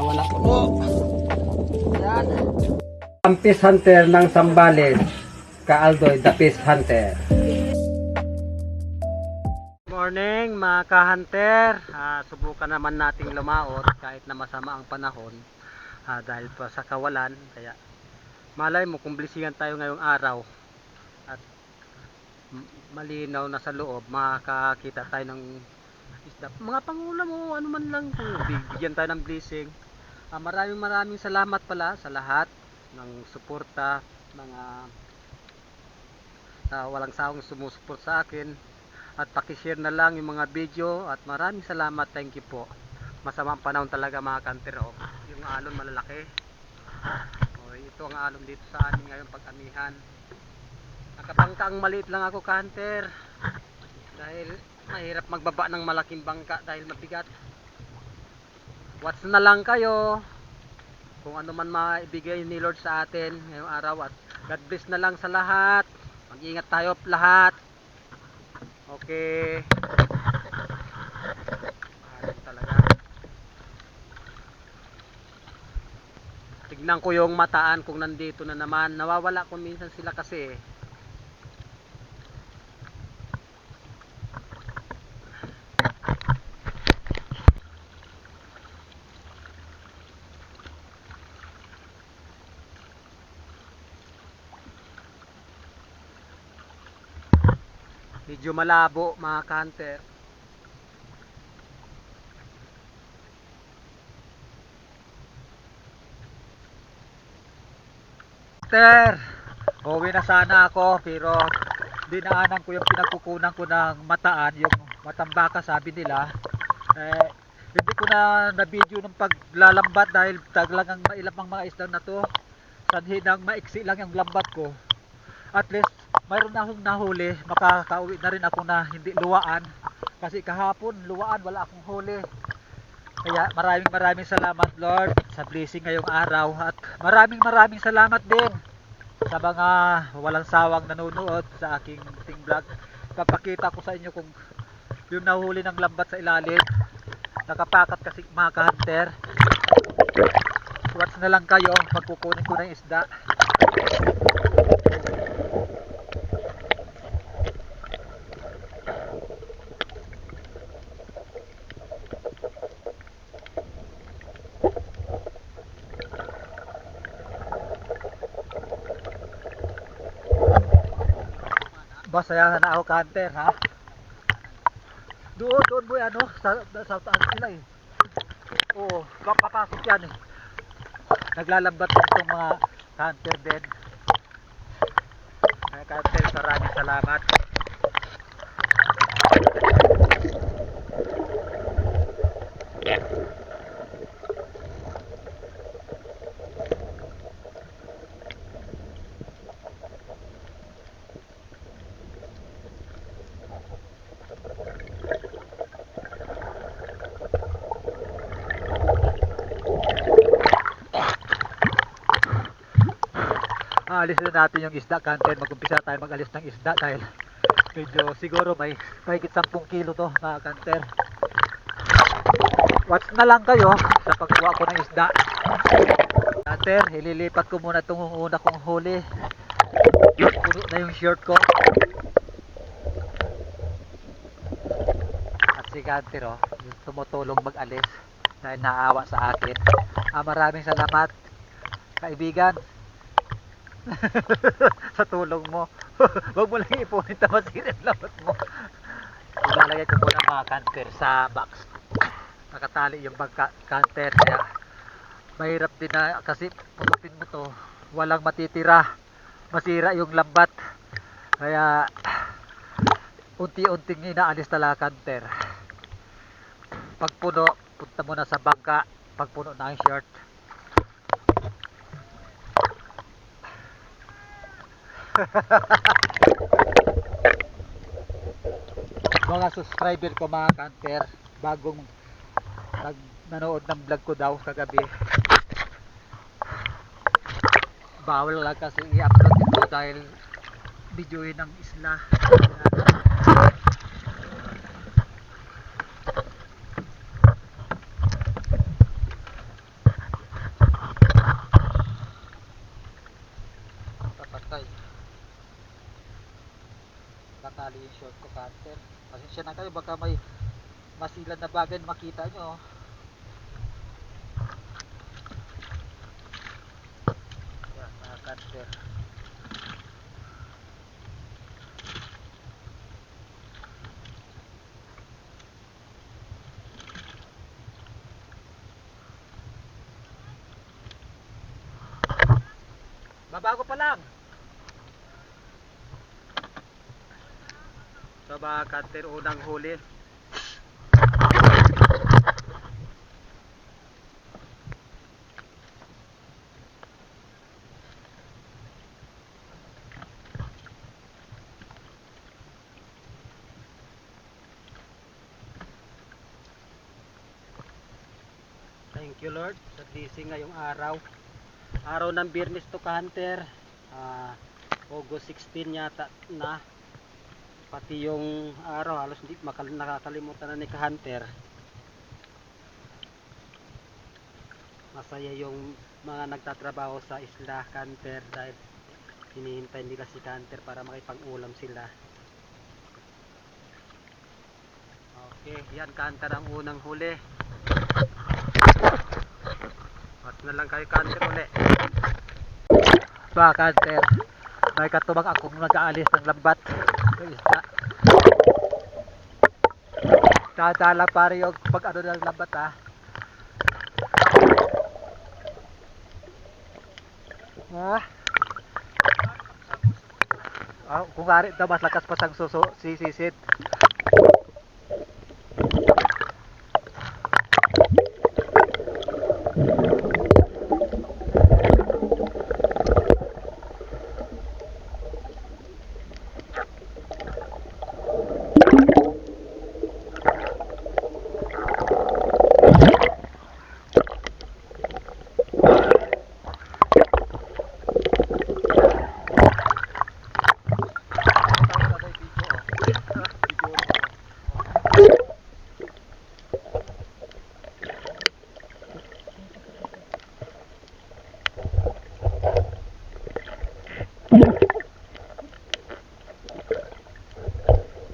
Nakawala ko. Oh. Yan. Ang Peace Hunter ng Sambales, Kaaldoy, the Peace Hunter. Morning mga ka-hunter. Ah, subukan naman nating lumaot kahit na masama ang panahon Ah, dahil pa sa kawalan. Kaya malay mo kung blessingan tayo ngayong araw at malinaw na sa loob makakita tayo ng isda. Mga pangulam mo ano man lang kung bigyan tayo ng blessing. Ah, maraming maraming salamat pala sa lahat ng suporta mga ah, walang sawang sumusuport sa akin. At pakishare na lang yung mga video at maraming salamat. Thank you po. Masamang panahon talaga mga kanter oh. yung alon malalaki. Oh, ito ang alon dito sa amin ngayon pag amihan nakabangka ang maliit lang ako kanter. Dahil mahirap magbaba ng malaking bangka dahil mabigat watch na lang kayo kung ano man maibigay ni Lord sa atin ngayong araw at God bless na lang sa lahat mag-ingat tayo lahat Okay. Talaga. Tignan ko yung mataan kung nandito na naman. Nawawala ko minsan sila kasi. Medyo malabo mga kanter. Kanter, uwi na sana ako pero dinaanan ko yung pinagkukunan ko ng mataan, yung matambaka sabi nila. Eh, hindi ko na na-video ng paglalambat dahil taglang ang mailang mga isda na to. Sanhi nang maiksi lang yung lambat ko. At least mayroon na akong nahuli, makakauwi na rin ako na hindi luwaan. Kasi kahapon, luwaan, wala akong huli. Kaya maraming maraming salamat Lord sa blessing ngayong araw. At maraming maraming salamat din sa mga walang sawang nanonood sa aking ting vlog. Papakita ko sa inyo kung yung nahuli ng lambat sa ilalim. Nakapakat kasi mga ka-hunter. Watch na lang kayo pag kukunin ko ng isda. Ayahan na ako kanter, ha? Doon, doon boy, ano? Sa, sa taas sila eh. Oo, papapasok yan eh. Naglalambat itong mga kanter din. Mga kanter, maraming salamat. Aalis na natin yung isda kanter. Mag-umpisa tayo mag-alis ng isda dahil medyo siguro may mahigit 10 kilo to mga kanter. Watch na lang kayo sa pagkuha ko ng isda. Kanter, ililipat ko muna itong una kong huli. Puno na yung shirt ko. At si Kanter oh, tumutulong mag-alis dahil naawa sa akin. Ah, maraming salamat kaibigan sa tulong mo. Huwag mo lang ipunin na masira ang labat mo. Ilalagay ko muna mga canter sa box. Nakatali yung bag canter kaya mahirap din na kasi pulutin mo to walang matitira masira yung lambat kaya unti-unting inaalis talaga canter pag puno punta muna sa bangka pag puno na ang shirt mga subscriber ko mga kanter bagong nag nanood ng vlog ko daw kagabi. Bawal lang kasi i-upload ito dahil videoin ng isla. Natali yung short ko cutter. Pasensya na kayo baka may masilan na bagay na makita nyo. Yan, mga cutter. Babago pa lang. Mga cutter, unang huli. Thank you Lord sa blessing ngayong araw. Araw ng Biyernes to Hunter. Ah, August 16 yata na. Pati yung araw halos hindi makal nakakalimutan na ni Hunter. Masaya yung mga nagtatrabaho sa isla Hunter dahil hinihintay nila si Hunter para makipag-ulam sila. Okay, yan Hunter ang unang huli. At na lang kayo Hunter uli. Mga cutter. May katubag akong nag-aalis ng lambat. Sa isla. Tatala pare yung pag ano ng lambat ha. Ah. Ah, kung ari daw mas lakas pa sang suso sisisid.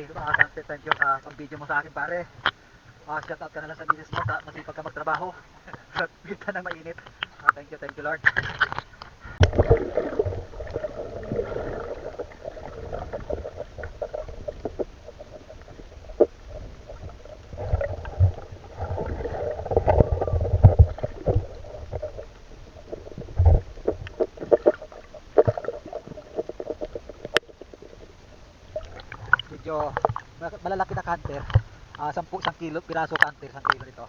Okay, mga kante, thank you sa pang video mo sa akin pare. Ah, shout out ka na lang sa business mo, masipag ka magtrabaho. Sa ng mainit. Ah, thank you, thank you Lord. Medyo mal- malalaki na canter. Ah, 10 isang kilo, piraso canter, isang kilo nito.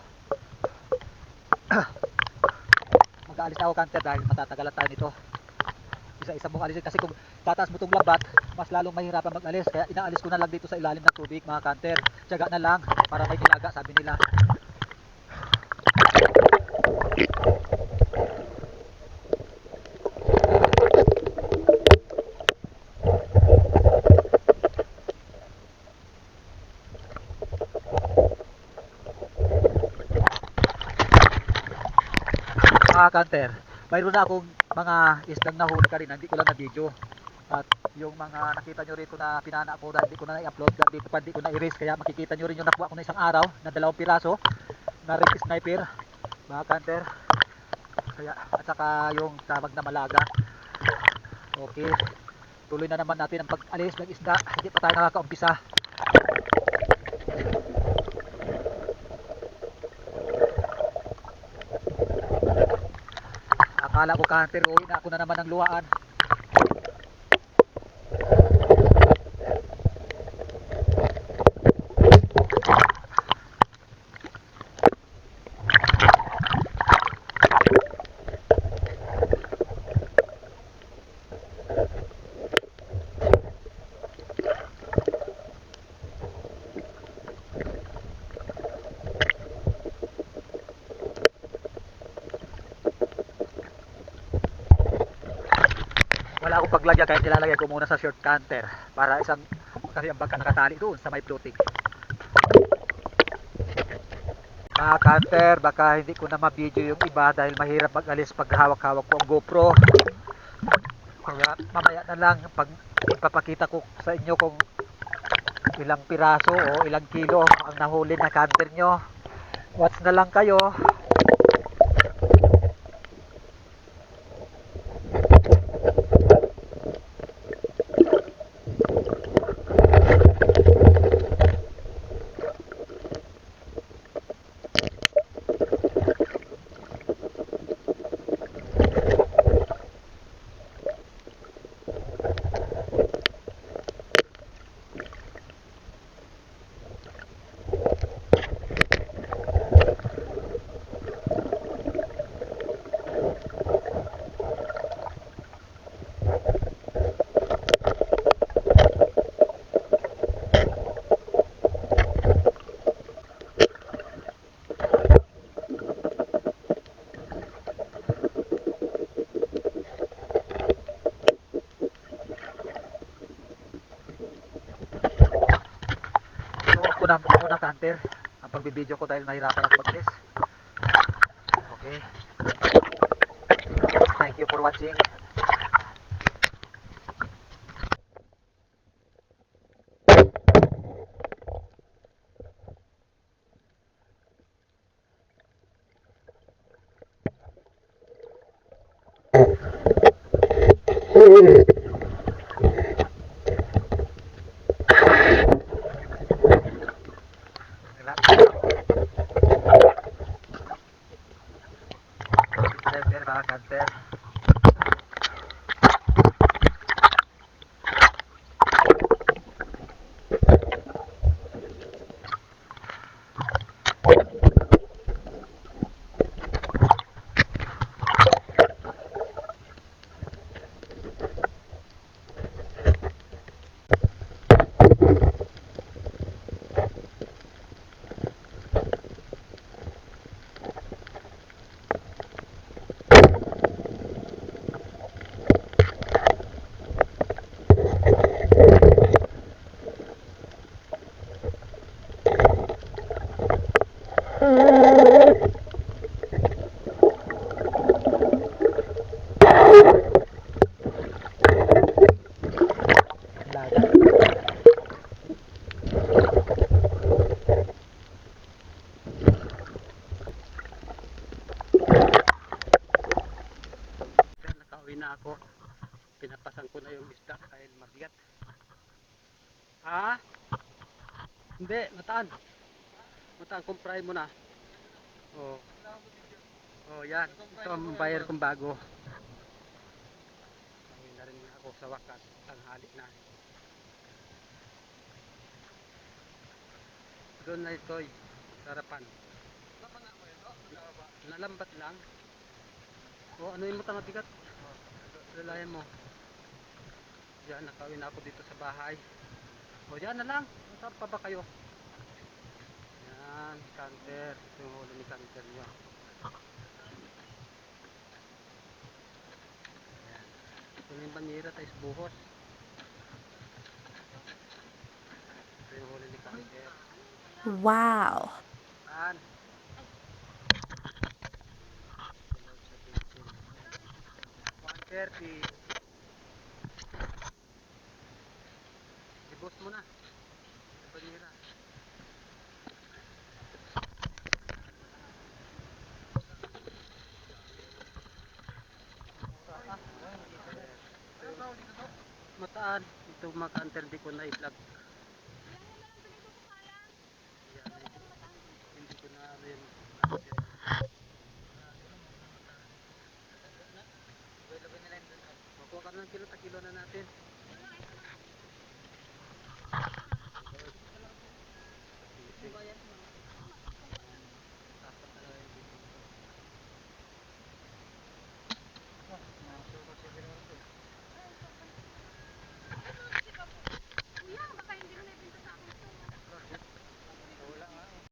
Mag-aalis na ako canter dahil matatagalan tayo nito. Isa-isa mong alisin kasi kung tataas mo itong lambat, mas lalong mahirapan mag-alis. Kaya inaalis ko na lang dito sa ilalim ng tubig mga canter. Tiyaga na lang para may nilaga sabi nila. Mga kanter, mayroon na akong mga isdang nahuli ka rin, hindi ko lang na video. At yung mga nakita nyo rito na pinana ko hindi ko na dito pa hindi ko na i-erase, kaya makikita nyo rin yung nakuha ko na isang araw na dalawang piraso na red sniper, mga kanter. Kaya, at saka yung tawag na malaga. Okay, tuloy na naman natin ang pag-alis ng isda, hindi pa tayo nakakaumpisa. Akala ko kanter, uwi na ako na naman ng luhaan. Wala akong paglagyan kahit ilalagay ko muna sa short canter para isang kasi ang bangka nakatali doon sa may floating. Mga canter, baka hindi ko na ma-video yung iba dahil mahirap mag-alis pag hawak-hawak ko ang GoPro. Kaya mamaya na lang pag ipapakita ko sa inyo kung ilang piraso o ilang kilo ang nahuli na canter nyo. Watch na lang kayo. Inuwan ko na muna canter ang pagbibideo ko dahil nahirapan ako mag-alis. Okay. Thank you for watching. Canter, mga canter. Laga. Yan, nakauwi na ako. Pinapasan ko na yung isda dahil mabigat. Ha? Hindi, mataan. Mataan, kumpray mo na. Oh. Oh, yan. Ito ang bayar kong bago. Uwi na rin ako sa wakas. Tanghali na. Doon na ito, sarapan. Nalambat lang. O, ano yung mata mabigat? Lalayan mo. Diyan, nakawin na ako dito sa bahay. O, diyan na lang. Saan pa ba kayo? Yan, canter. Ito yung huli ni canter nyo. Yan. Ito na yung banira, tayo buhos. Ito yung huli ni canter. Wow. Saan? 30. Ibos mo na. Panira. Mataan. Ito kanter di ko na i-vlog.